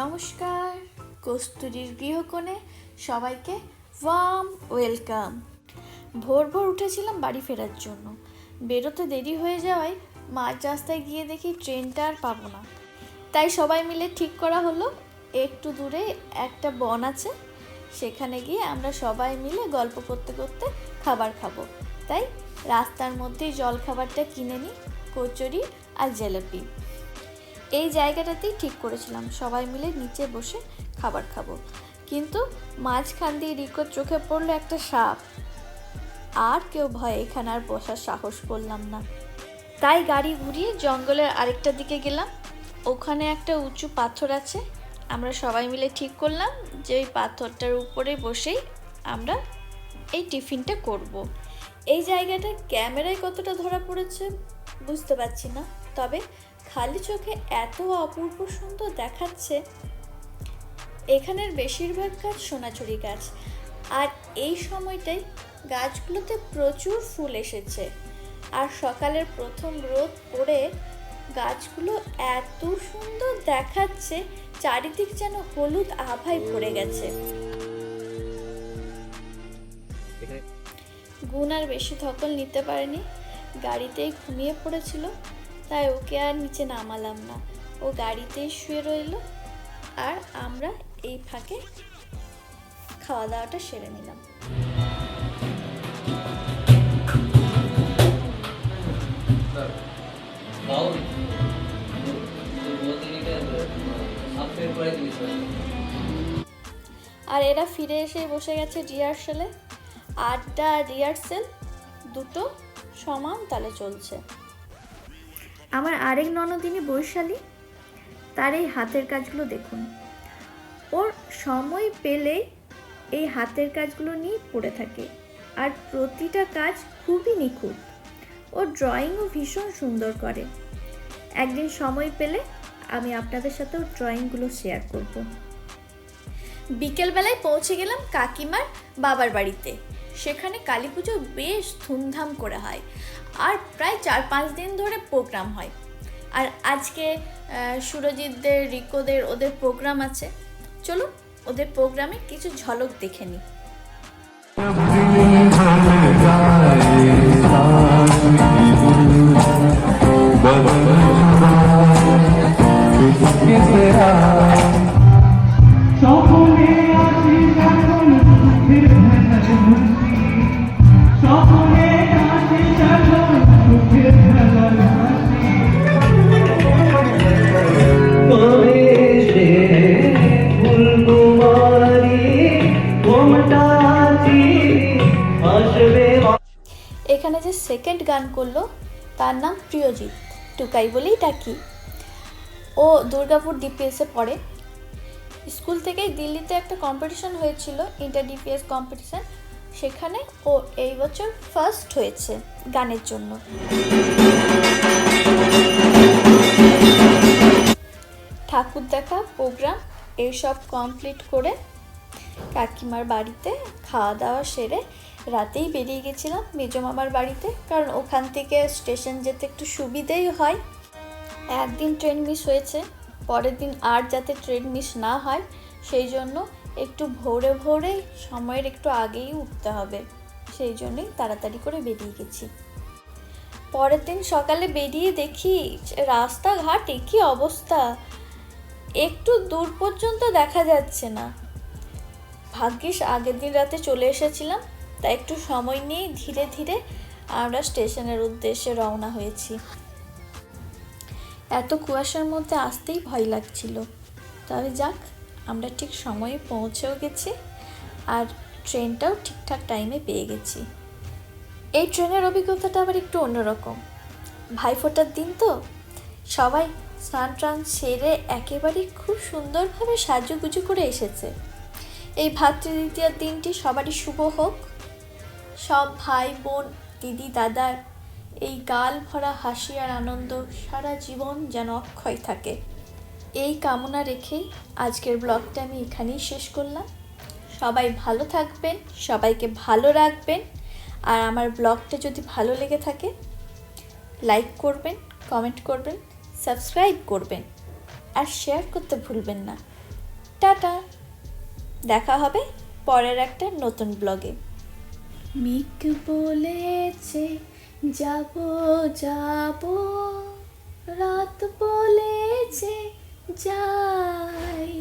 নমস্কার। কস্তুরীর গৃহকোণে সবাইকে warm welcome ভোর ভোর উঠেছিলাম বাড়ি ফেরার জন্য। বেরোতে দেরি হয়ে যাওয়ায় মাঝ রাস্তায় গিয়ে দেখি ট্রেনটা আর পাবো না। তাই সবাই মিলে ঠিক করা হলো, একটু দূরে একটা বন আছে, সেখানে গিয়ে আমরা সবাই মিলে গল্প করতে করতে খাবার খাব। তাই রাস্তার মধ্যেই জল খাবারটা কিনে নিই, কচুরি আর জিলাপি। এই জায়গাটাতেই ঠিক করেছিলাম। সবাই মিলে নিচে বসে খাবার খাব। কিন্তু মাঝখান দিয়ে রিকোর চোখে পড়ল একটা সাপ। আর কেউ ভয় এখানে আর বসার সাহস করলাম না। তাই গাড়ি ঘুরিয়ে জঙ্গলের আরেকটা দিকে গেলাম। ওখানে একটা উঁচু পাথর আছে। আমরা সবাই মিলে ঠিক করলাম যে ওই পাথরটার উপরে বসেই আমরা এই টিফিনটা করব। এই জায়গাটা ক্যামেরায় কতটা ধরা পড়েছে বুঝতে পারছি না। তবে খালি চোখে এত অপূর্ব সুন্দর দেখাচ্ছে। এখানের বেশিরভাগ গাছ সোনাঝুরি গাছ। আর এই সময়টাই গাছগুলোতে প্রচুর ফুল এসেছে। আর সকালের প্রথম রোদ পড়ে গাছগুলো এত সুন্দর দেখাচ্ছে চারিদিক যেন হলুদ আভায় ভরে গেছে। গুণ আর বেশি ধকল নিতে পারেনি। গাড়িতেই ঘুমিয়ে পড়েছিল। তাই ওকে আর নিচে নামালাম না। ও গাড়িতেই শুয়ে রইল আর আমরা এই ফাঁকে খাওয়া দাওয়াটা সেরে নিলাম। আর এরা ফিরে এসে বসে গেছে রিহার্সালে। আটটা রিহার্সেল দুটো সমান তালে চলছে। আমার আরেক ননদিনী বৈশালী। তার এই হাতের কাজগুলো দেখুন। ওর সময় পেলে এই হাতের কাজগুলো নিয়ে পড়ে থাকে। আর প্রতিটা কাজ খুবই নিখুঁত। ও ড্রয়িংও ভীষণ সুন্দর করে। একদিন সময় পেলে আমি আপনাদের সাথে ওর ড্রয়িংগুলো শেয়ার করব। বিকেলবেলায় পৌঁছে গেলাম কাকিমার বাবার বাড়িতে। সেখানে কালী পুজো বেশ ধুমধাম করে হয়। আর প্রায় চার পাঁচ দিন ধরে প্রোগ্রাম হয়। আর আজকে সুরজিৎদের, রিকোদের ওদের প্রোগ্রাম আছে। চলুন, ওদের প্রোগ্রামে কিছু ঝলক দেখে নিই। যে সেকেন্ড গান করল, তার নাম প্রিয়জিৎ। টুকাই বলেই ডাকি ও দুর্গাপুর ডিপিএসে পড়ে। স্কুল থেকেই দিল্লিতে একটা কম্পিটিশন হয়েছিল ইন্টার ডিপিএস কম্পিটিশন সেখানে ও এই বছর ফার্স্ট হয়েছে গানের জন্য। ঠাকুর দেখা প্রোগ্রাম এইসব কমপ্লিট করে কাকিমার বাড়িতে খাওয়া দাওয়া সেরে রাতেই বেরিয়ে গেছিলাম মেজো মামার বাড়িতে, কারণ ওখান থেকে স্টেশন যেতে একটু সুবিধেই হয়। একদিন ট্রেন মিস হয়েছে, পরের দিন আর যাতে ট্রেন মিস না হয়, সেই জন্য একটু ভোরে ভোরে সময়ের একটু আগেই উঠতে হবে, সেই জন্যই তাড়াতাড়ি করে বেরিয়ে গেছি। পরের দিন সকালে বেরিয়ে দেখি রাস্তাঘাট একই অবস্থা, একটু দূর পর্যন্ত দেখা যাচ্ছে না। ভাগ্যিস আগের দিন রাতে চলে এসেছিলাম তাই একটু সময় নিয়ে ধীরে ধীরে আমরা স্টেশনের উদ্দেশ্যে রওনা হয়েছি। এত কুয়াশার মধ্যে আসতেই ভয় লাগছিল। তবে যাক, আমরা ঠিক সময়ে পৌঁছেও গেছি আর ট্রেনটাও ঠিকঠাক টাইমে পেয়ে গেছি। এই ট্রেনের অভিজ্ঞতাটা আবার একটু অন্যরকম। ভাইফোঁটার দিন তো? সবাই স্নান টান সেরে একেবারেই খুব সুন্দরভাবে সাজুগুজু করে এসেছে। এই ভাতৃদ্বিতীয়ার দিনটি সবারই শুভ হোক সব ভাই বোন, দিদি দাদার এই গাল ভরা হাসি আর আনন্দ সারা জীবন যেন অক্ষয় থাকে। এই কামনা রেখেই আজকের ব্লগটা আমি এখানেই শেষ করলাম। সবাই ভালো থাকবেন, সবাইকে ভালো রাখবেন, আর আমার ব্লগটা যদি ভালো লেগে থাকে, লাইক করবেন, কমেন্ট করবেন, সাবস্ক্রাইব করবেন, আর শেয়ার করতে ভুলবেন না। টাটা! দেখা হবে পরের একটা নতুন ব্লগে। মিক বলেছে যাব যাব। রাত বলেছে যাই।